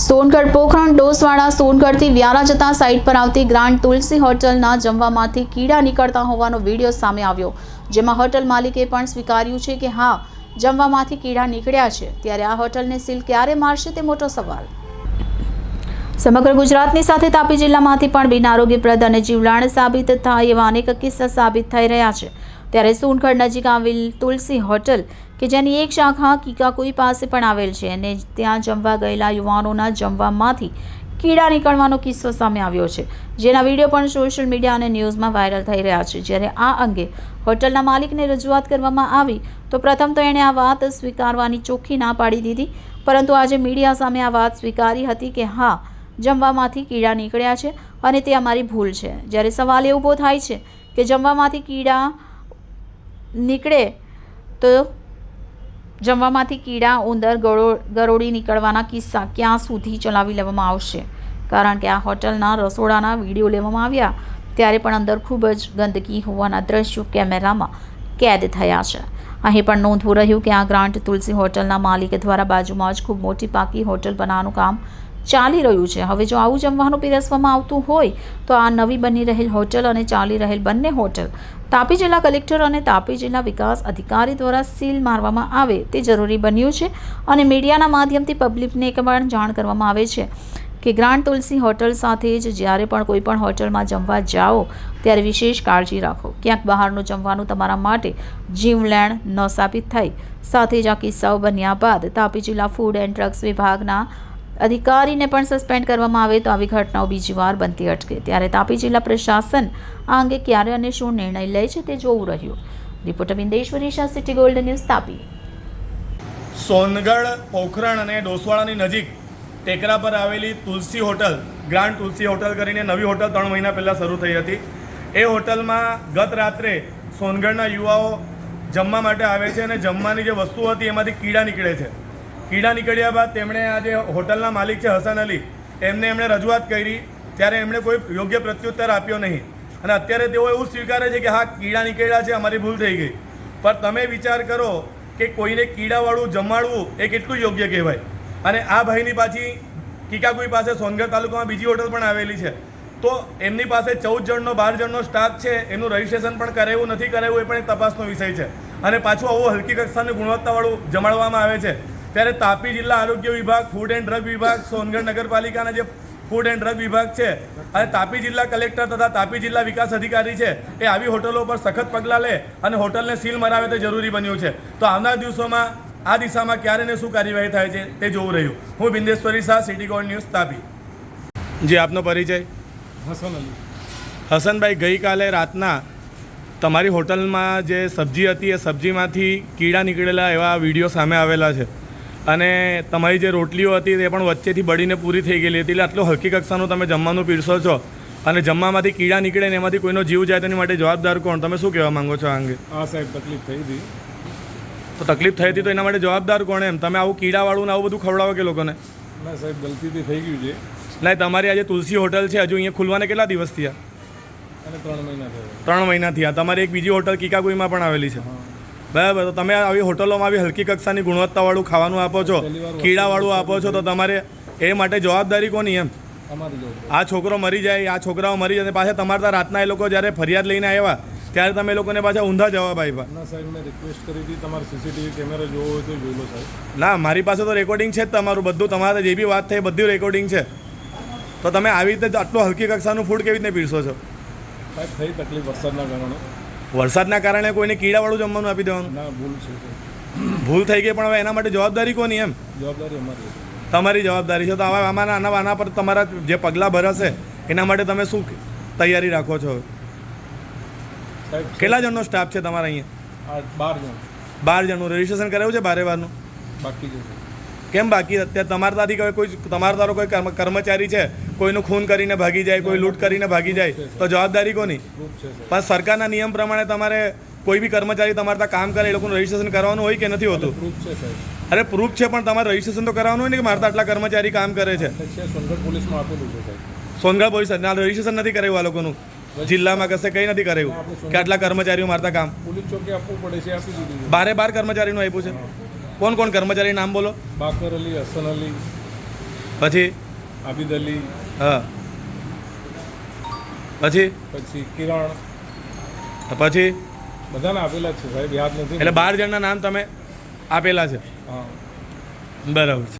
સોનગઢ પોખરણ ડોસવાડા સોનગઢથી વ્યારા જતા સાઇટ પર આવતી ગ્રાન્ડ તુલસી હોટલના જમવામાંથી કીડા નીકળતા હોવાનો વીડિયો સામે આવ્યો. જેમાં હોટલ માલિકે પણ સ્વીકાર્યું છે કે હા, જમવામાંથી કીડા નીકળ્યા છે. ત્યારે આ હોટલને સીલ ક્યારે મારશે તે મોટો સવાલ. સમગ્ર ગુજરાતની સાથે તાપી જિલ્લામાંથી પણ બિન આરોગ્યપ્રદ અને જીવલાણ સાબિત થાય એવા અનેક કિસ્સા સાબિત થઈ રહ્યા છે. ત્યારે સોનગઢ નજીક આવેલ તુલસી હોટલ કે જેની એક શાખા કીકાકુઈ પાસે પણ આવેલ છે અને ત્યાં જમવા ગયેલા યુવાનોના જમવામાંથી કીડા નીકળવાનો કિસ્સો સામે આવ્યો છે. જેના વીડિયો પણ સોશિયલ મીડિયા અને ન્યૂઝમાં વાયરલ થઈ રહ્યા છે. જ્યારે આ અંગે હોટલના માલિકને રજૂઆત કરવામાં આવી, તો પ્રથમ તો એણે આ વાત સ્વીકારવાની ચોખ્ખી ના પાડી દીધી, પરંતુ આજે મીડિયા સામે આ વાત સ્વીકારી હતી કે હા, જમવામાંથી કીડા નીકળ્યા છે અને તે અમારી ભૂલ છે. જ્યારે સવાલ એ ઊભો થાય છે કે જમવામાંથી કીડા નીકળે તો જમવામાંથી કીડા, ઉંદર, ગરોળી નીકળવાના કિસ્સા ક્યાં સુધી ચલાવી લેવામાં આવશે? કારણ કે આ હોટલના રસોડાના વીડિયો લેવામાં આવ્યા, ત્યારે પણ અંદર ખૂબ જ ગંદકી હોવાના દ્રશ્યો કેમેરામાં કેદ થયા છે. અહીં પણ નોંધવું રહ્યું કે આ ગ્રાન્ટ તુલસી હોટલના માલિક દ્વારા બાજુમાં જ ખૂબ મોટી પાકી હોટલ બનાવવાનું કામ ચાલી રહ્યું છે. હવે જો આવું જમવાનું પીરસવામાં આવતું હોય, તો આ નવી બની રહેલ હોટલ અને ચાલી રહેલ બંને હોટલ તાપી જિલ્લા કલેક્ટર અને તાપી જિલ્લા વિકાસ અધિકારી દ્વારા સીલ મારવામાં આવે તે જરૂરી બન્યું છે અને મીડિયાના માધ્યમથી પબ્લિકને પણ જાણ કરવામાં આવે છે કે ગ્રાન્ડ તુલસી હોટલ સાથે જ જ્યારે પણ કોઈ પણ હોટલમાં જમવા જાઓ, ત્યારે વિશેષ કાળજી રાખો. ક્યાંક બહારનું જમવાનું તમારા માટે જીવલેણ ન સાબિત થાય. સાથે જ આ કિસ્સાઓ બન્યા બાદ તાપી જિલ્લા ફૂડ એન્ડ ડ્રગ્સ વિભાગના અધિકારીને પણ સસ્પેન્ડ કરવામાં આવે તો આવી ઘટનાઓ બીજી વાર બનતી અટકે. ત્યારે તાપી જિલ્લા પ્રશાસન આ અંગે ક્યારે અને શું નિર્ણય લે છે તે જોવું રહ્યું. Reporter Vindeshwari Shah city gold news Tapi. Songadh, Pokhran અને ડોસવાળાની નજીક ટેકરા પર આવેલી Tulsi hotel, grand Tulsi hotel કરીને નવી હોટલ ત્રણ મહિના પહેલાં શરૂ થઈ હતી. એ હોટલમાં ગત રાત્રે સોનગઢના યુવાઓ જમવા માટે આવે છે અને જમવાની જે વસ્તુ હતી એમાંથી કીડા નીકળે છે. કીડા નીકળ્યા બાદ તેમણે આ જે હોટલના માલિક છે હસન અલી, એમને એમણે રજૂઆત કરી, ત્યારે એમણે કોઈ યોગ્ય પ્રત્યુત્તર આપ્યો નહીં. અને અત્યારે તેઓ એવું સ્વીકારે છે કે હા, કીડા નીકળ્યા છે, અમારી ભૂલ થઈ ગઈ. પણ તમે વિચાર કરો કે કોઈને કીડાવાળું જમાડવું એ કેટલું યોગ્ય કહેવાય. અને આ ભાઈની પાછી કીકાકુઈ પાસે સોનગઢ તાલુકામાં બીજી હોટલ પણ આવેલી છે. તો એમની પાસે ચૌદ જણનો, બાર જણનો સ્ટાફ છે એનું રજિસ્ટ્રેશન પણ કરાવ્યું નથી કરાવ્યું એ પણ એક તપાસનો વિષય છે. અને પાછું આવું હલકી કક્ષાની ગુણવત્તાવાળું જમાડવામાં આવે છે. ત્યારે તાપી જિલ્લા આરોગ્ય વિભાગ ફૂડ એન્ડ ડ્રગ વિભાગ સોનગઢ નગરપાલિકાના જે ફૂડ એન્ડ ડ્રગ વિભાગ છે અને તાપી જિલ્લા કલેક્ટર તથા તાપી જિલ્લા વિકાસ અધિકારી છે એ આવી હોટલો પર સખત પગલાં લે અને હોટલને સીલ મરાવે તે જરૂરી બન્યું છે. તો આવનાર દિવસોમાં આ દિશામાં ક્યારે ને શું કાર્યવાહી થાય છે તે જોવું રહ્યું. હું Bindeshwari Shah city gold news Tapi. જી આપનો પરિચય? હસન અલી. હસનભાઈ ગઈકાલે રાતના તમારી હોટલમાં જે સબ્જી હતી એ સબ્જીમાંથી કીડા નીકળેલા એવા વીડિયો સામે આવેલા છે. અને તમારી જે રોટલીઓ હતી તે પણ વચ્ચેથી બળીને પૂરી થઈ ગયેલી હતી. એટલે આટલો હલકી કક્ષાનું તમે જમવાનું પીરસો છો અને જમવામાંથી કીડા નીકળે ને એમાંથી કોઈનો જીવ જાય તેની માટે જવાબદાર કોણ? તમે શું કહેવા માંગો છો આ અંગે? આ સાહેબ તકલીફ થઈ હતી. તો તકલીફ થઈ હતી તો એના માટે જવાબદાર કોણ એમ? તમે આવું કીડાવાળું ને આવું બધું ખવડાવો કે લોકોને? ના સાહેબ ગલતીથી થઈ ગયું છે. નહીં તમારી આજે તુલસી હોટલ છે હજુ અહીંયા ખુલવાને કેટલા દિવસ થયા? અને ત્રણ મહિના થયા. ત્રણ મહિના થયા. તમારી એક બીજી હોટલ કિકાગુઈમાં પણ આવેલી છે. હા. બરાબર તો તમે આવી હોટલોમાં આવી હલકી કક્ષાની ગુણવત્તાવાળું ખાવાનું આપો છો કીડાવાળું આપો છો તો તમારે એ માટે જવાબદારી કોની એમ? આ છોકરો મરી જાય આ છોકરાઓ મરી જાય પાછા તમારા ત્યાં રાતના એ લોકો જ્યારે ફરિયાદ લઈને આવ્યા ત્યારે તમે લોકોને પાછા ઊંધા જવાબ આપ્યા ના સાહેબ મેં રિક્વેસ્ટ કરી હતી તમારે સીસીટીવી કેમેરા જોવો હોય તો જોઈ લો સાહેબ. ના મારી પાસે તો રેકોર્ડિંગ છે જ તમારું બધું તમારે જે બી વાત થઈ બધું રેકોર્ડિંગ છે. તો તમે આવી રીતે આટલું હલકી કક્ષાનું ફૂડ કેવી રીતે પીરસો છો? સાહેબ થઈ તકલીફ વરસાદના કારણે. વરસાદના કારણે કોઈને કીડાવાળું જમવાનું આપી દેવાનું. ના ભૂલ છે ભૂલ થઈ ગઈ પણ હવે એના માટે જવાબદારી કોની એમ? જવાબદારી અમારી તમારી જવાબદારી છે. તો આવા આમાં આના આના પર તમારા જે પગલાં ભરાશે એના માટે તમે શું તૈયારી રાખો છો? કેટલા જણનો સ્ટાફ છે તમારા અહીંયા? બાર જણ. બાર જણનું. રજીસ્ટ્રેશન કરાવ્યું છે બારે બારનું બાકી કેમ બાકી? અત્યારે તમારા ત્યાંથી હવે કોઈ તમારા તારો કોઈ કર્મચારી છે કોઈનું ખૂન કરીને ભાગી જાય કોઈ લૂંટ કરીને ભાગી જાય તો જવાબદારી કોની? પણ સરકારના નિયમ પ્રમાણે તમારે કોઈ બી કર્મચારી તમારા ત્યાં કામ કરે એ લોકોનું રજીસ્ટ્રેશન કરવાનું હોય કે નથી હોતું? અરે પ્રૂફ છે પણ તમારે રજીસ્ટ્રેશન તો કરાવવાનું હોય ને કે મારા આટલા કર્મચારી કામ કરે છે? સોનગઢ પોલીસ રજીસ્ટ્રેશન નથી કરાવ્યું આ લોકોનું. જિલ્લામાં કશે કંઈ નથી કરાયું કે આટલા કર્મચારીઓ મારતા કામ. પોલીસ ચોકી આપવું પડે છે આપી દીધું છે. બારે બાર કર્મચારીનું આપ્યું છે. કોણ કોણ કર્મચારી નામ બોલો. બાકર અલી હસન અલી પછી? આબિદ અલી હા. પછી? પછી કિરણ. પછી? બધાને આપેલા છે સાહેબ યાદ નથી એટલે બાર જણના નામ તમે આપેલા છે. હા. બરાબર છે.